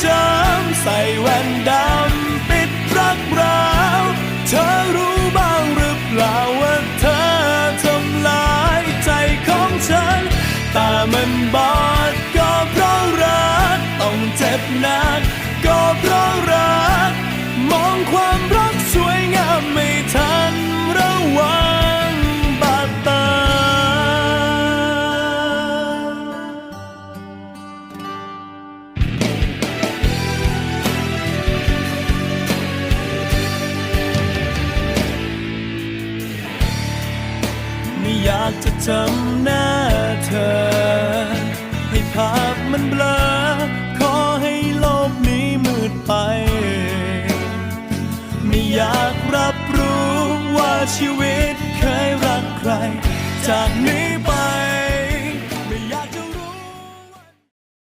ช้ำใส่แว่นดำปิดรักร้าวเธอรู้บ้างหรือเปล่าว่าเธอทำลายใจของฉันตามันบอดก็เพราะรักต้องเจ็บหนักากจะจำหน้าเธอ ให้ภาพมันเบลอ ขอให้โลกนี้มืดไป ไม่อยากรับรู้ว่าชีวิตเคยรักใคร จากนี้ไป